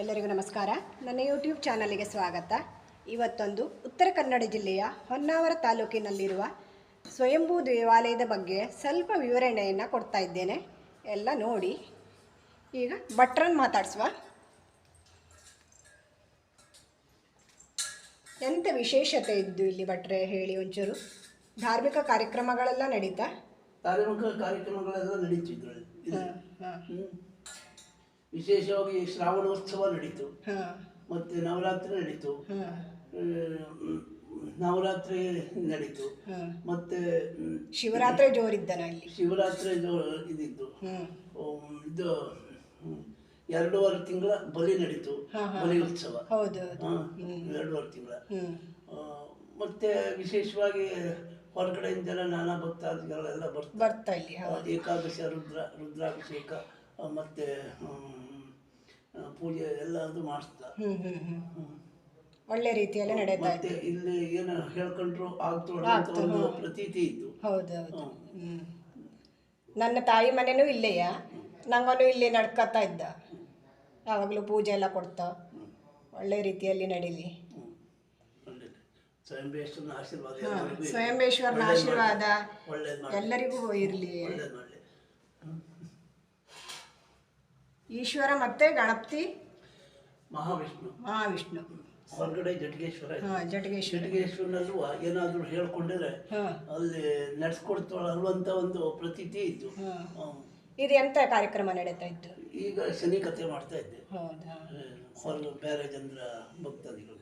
ಎಲ್ಲರಿಗೂ ನಮಸ್ಕಾರ. ನನ್ನ ಯೂಟ್ಯೂಬ್ ಚಾನಲಿಗೆ ಸ್ವಾಗತ. ಇವತ್ತೊಂದು ಉತ್ತರ ಕನ್ನಡ ಜಿಲ್ಲೆಯ ಹೊನ್ನಾವರ ತಾಲೂಕಿನಲ್ಲಿರುವ ಸ್ವಯಂಭೂ ದೇವಾಲಯದ ಬಗ್ಗೆ ಸ್ವಲ್ಪ ವಿವರಣೆಯನ್ನು ಕೊಡ್ತಾ ಇದ್ದೇನೆ. ಎಲ್ಲ ನೋಡಿ. ಈಗ ಭಟ್ರನ್ನು ಮಾತಾಡಿಸುವ. ಎಂಥ ವಿಶೇಷತೆ ಇದ್ದು ಇಲ್ಲಿ ಭಟ್ರೆ? ಹೇಳಿ ಒಂಚೂರು. ಧಾರ್ಮಿಕ ಕಾರ್ಯಕ್ರಮಗಳೆಲ್ಲ ನಡೀತಾ? ಧಾರ್ಮಿಕ ಕಾರ್ಯಕ್ರಮಗಳೆಲ್ಲ ನಡೀತಿದ್ರು. ವಿಶೇಷವಾಗಿ ಶ್ರಾವಣೋತ್ಸವ ನಡೀತು. ಮತ್ತೆ ನವರಾತ್ರಿ ನಡೀತು. ನವರಾತ್ರಿ ನಡೀತು. ಮತ್ತೆ ಶಿವರಾತ್ರಿ ಜೋರಿದ್ದನ ಇಲ್ಲಿ ಶಿವರಾತ್ರಿ ಜೋರ್ ಇದಿದ್ದು ಇದು ಎರಡೂವರೆ ತಿಂಗಳ ಬಲಿ ನಡೀತು. ಬಲಿ ಉತ್ಸವ. ಎರಡೂವರೆ ತಿಂಗಳ. ಮತ್ತೆ ವಿಶೇಷವಾಗಿ ಹೊರಗಡೆಯಿಂದೆಲ್ಲ ನಾನಾ ಭಕ್ತಾದಿಗಳೆಲ್ಲ ಬರ್ತಾ ಇಲ್ಲಿ ಏಕಾದಶ ರುದ್ರ ರುದ್ರಾಭಿಷೇಕ. ಮತ್ತೆ ಪೂಜೆ ಎಲ್ಲದು ಮಾಡಿಸ್ತಾ. ಹ್ಞೂ ಹ್ಞೂ ಹ್ಞೂ ಒಳ್ಳೆ ರೀತಿಯಲ್ಲಿ ನಡೀತಾ ಮತ್ತೆ ಇಲ್ಲಿ ಏನು ಹೇಳ್ಕೊಂಡ್ರು ಆಗ್ತೋ ಅಂತ ಒಂದು ಪ್ರತೀತಿ ಇತ್ತು. ಹೌದು ಹೌದು. ಹ್ಮ್. ನನ್ನ ತಾಯಿ ಮನೆನೂ ಇಲ್ಲೇಯ? ನಂಗನು ಇಲ್ಲಿ ನಡ್ಕೊತಾ ಇದ್ದ. ಯಾವಾಗಲೂ ಪೂಜೆ ಎಲ್ಲ ಕೊಡ್ತಾ. ಒಳ್ಳೆ ರೀತಿಯಲ್ಲಿ ನಡೀಲಿ. ಹ್ಮ್. ಒಳ್ಳೇದು ಸ್ವಯಂಭೇಶ್ವರನ ಆಶೀರ್ವಾದ ಎಲ್ಲರಿಗೂ ಇರ್ಲಿ. ಸ್ವಯಂಬೇಶ್ವರನ ಆಶೀರ್ವಾದ ಒಳ್ಳೇದು ಎಲ್ಲರಿಗೂ ಇರಲಿ. ಒಳ್ಳೇದು ಮಾಡಲಿ. ಈಶ್ವರ ಮತ್ತೆ ಗಣಪತಿ. ಮಹಾವಿಷ್ಣು. ಮಹಾವಿಷ್ಣು. ಹೊರಗಡೆ ಜಟಗೇಶ್ವರ. ಹಾಂ ಜಟಗೇಶ್ವರ. ಜಟಗೇಶ್ವರನಲ್ಲೂ ಏನಾದರೂ ಹೇಳ್ಕೊಂಡಿದ್ರೆ ಅಲ್ಲಿ ನಡೆಸ್ಕೊಡ್ತಾಳಲ್ವಂತ ಒಂದು ಪ್ರತೀತಿ ಇತ್ತು ಇದು ಎಂತ ಕಾರ್ಯಕ್ರಮ ನಡೀತಾ ಇತ್ತು? ಈಗ ಶನಿ ಕಥೆ ಮಾಡ್ತಾ ಇದ್ದೆ. ಹೌದಾ? ಹೊರಗೆ ಬೇರೆ ಜನರ ಭಕ್ತಾದಿಗಳು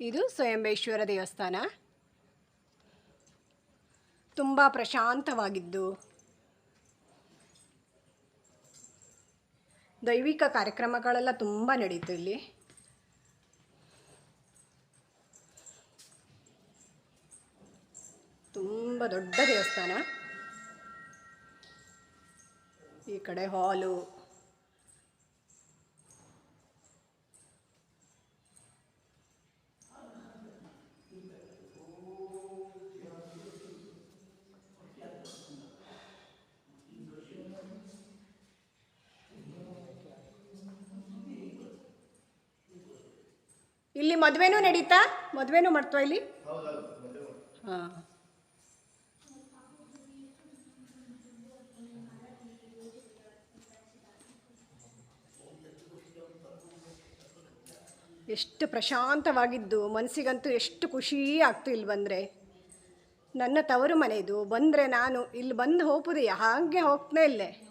ಇದು ಸ್ವಯಂಬೇಶ್ವರ ದೇವಸ್ಥಾನ. ತುಂಬ ಪ್ರಶಾಂತವಾಗಿದ್ದು. ದೈವಿಕ ಕಾರ್ಯಕ್ರಮಗಳೆಲ್ಲ ತುಂಬ ನಡೀತು ಇಲ್ಲಿ. ತುಂಬ ದೊಡ್ಡ ದೇವಸ್ಥಾನ. ಈ ಕಡೆ ಹಾಲು ಇಲ್ಲಿ ಮದುವೆನೂ ನಡೀತಾ? ಮದುವೆನೂ ಮಾಡ್ತಾ ಇಲ್ಲಿ? ಹಾಂ. ಎಷ್ಟು ಪ್ರಶಾಂತವಾಗಿದ್ದು ಮನಸ್ಸಿಗಂತೂ ಎಷ್ಟು ಖುಷಿ ಆಗ್ತು ಇಲ್ಲಿ ಬಂದರೆ. ನನ್ನ ತವರು ಮನೆ ಇದು ಬಂದರೆ ನಾನು, ಇಲ್ಲಿ ಬಂದು ಹೋಗ್ಬೋದು ಹಾಗೆ ಹೋಗ್ತಾ ಇಲ್ಲೇ.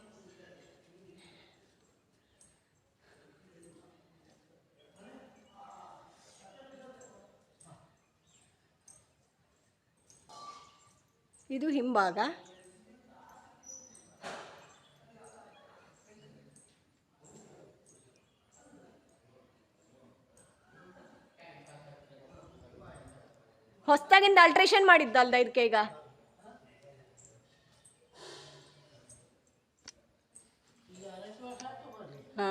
ಇದು ಹಿಂಭಾಗ. ಹೊಸದಾಗಿಂದ ಅಲ್ಟ್ರೇಷನ್ ಮಾಡಿದ್ದಲ್ದ ಇದಕ್ಕೆ ಈಗ? ಹಾ.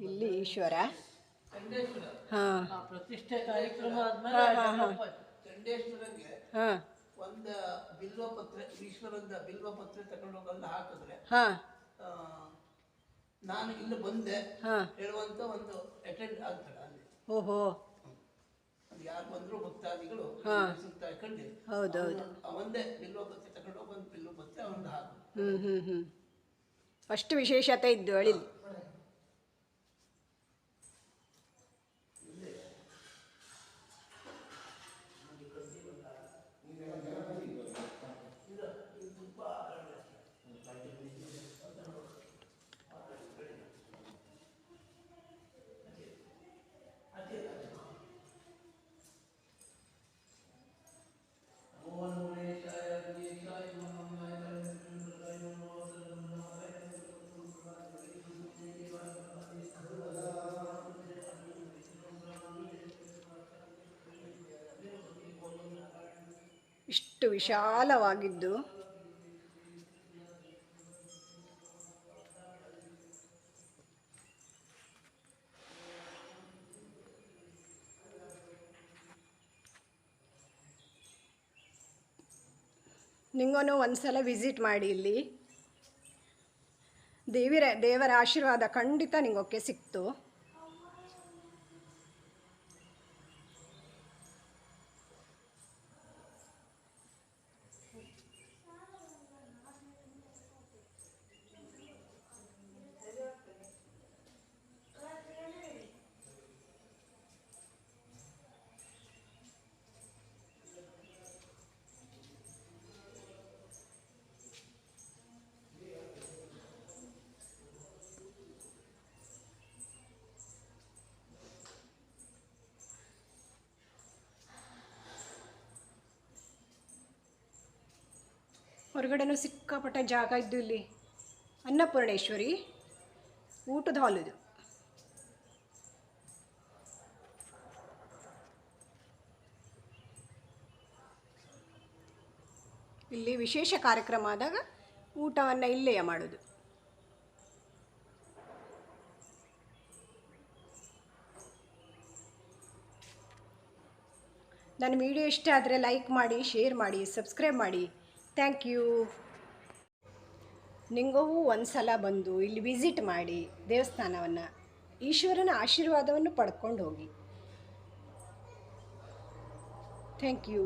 ಇಲ್ಲಿ ಈಶ್ವರ. ಹಾ. ಪ್ರತಿಷ್ಠೆ ಕಾರ್ಯಕ್ರಮ ಹಾ ಹಾಂ. ಒಂದು ಬಿಲ್ವ ಪತ್ರೆ ಈಶ್ವರಂದ ಬಿಲ್ವ ಪತ್ರೆ ತಗೊಂಡು ಹೋಗಲ್ಲ ಹಾಕಿದ್ರೆ ನಾನು ಇಲ್ಲಿ ಬಂದೆ ಹೇಳುವಂತ ಒಂದು ಅಟೆಂಡ್ ಆಗ್ತಾಳೆ ಅಲ್ಲಿ. ಓಹೋ. ಯಾರು ಬಂದ್ರು ಭಕ್ತಾದಿಗಳು ಹಾಕೊಂಡು. ಹೌದೌದು ಒಂದೇ ಬಿಲ್ವ ಪತ್ರೆ ತಗೊಂಡು ಹೋಗಿ ಒಂದು ಬಿಲ್ವ ಪತ್ರೆ ಒಂದು ಹಾಕು ಹ್ಞೂ ಹ್ಞೂ ಹ್ಞೂ ಅಷ್ಟು ವಿಶೇಷತೆ ಇದ್ದು ಅಳಿಲಿ. ಇಷ್ಟು ವಿಶಾಲವಾಗಿದ್ದು. ನಿಂಗೂ ಒಂದ್ಸಲ ವಿಸಿಟ್ ಮಾಡಿ ಇಲ್ಲಿ. ದೇವಿರ ದೇವರ ಆಶೀರ್ವಾದ ಖಂಡಿತ ನಿಮಗೆ ಸಿಕ್ತು. ಹೊರಗಡೆನೂ ಸಿಕ್ಕಾಪಟ್ಟೆ ಜಾಗ ಇದ್ದು ಇಲ್ಲಿ. ಅನ್ನಪೂರ್ಣೇಶ್ವರಿ, ಊಟದ ಹಾಲ್ ಇದು. ಇಲ್ಲಿ ವಿಶೇಷ ಕಾರ್ಯಕ್ರಮ ಆದಾಗ ಊಟವನ್ನು ಇಲ್ಲೇ ಮಾಡೋದು. ನನ್ನ ವಿಡಿಯೋ ಇಷ್ಟ ಆದರೆ ಲೈಕ್ ಮಾಡಿ ಶೇರ್ ಮಾಡಿ ಸಬ್ಸ್ಕ್ರೈಬ್ ಮಾಡಿ. ಥ್ಯಾಂಕ್ ಯು ನಿಂಗೂ ಒಂದು ಸಲ ಬಂದು ಇಲ್ಲಿ ವಿಸಿಟ್ ಮಾಡಿ ದೇವಸ್ಥಾನವನ್ನು, ಈಶ್ವರನ ಆಶೀರ್ವಾದವನ್ನು ಪಡ್ಕೊಂಡು ಹೋಗಿ. Thank you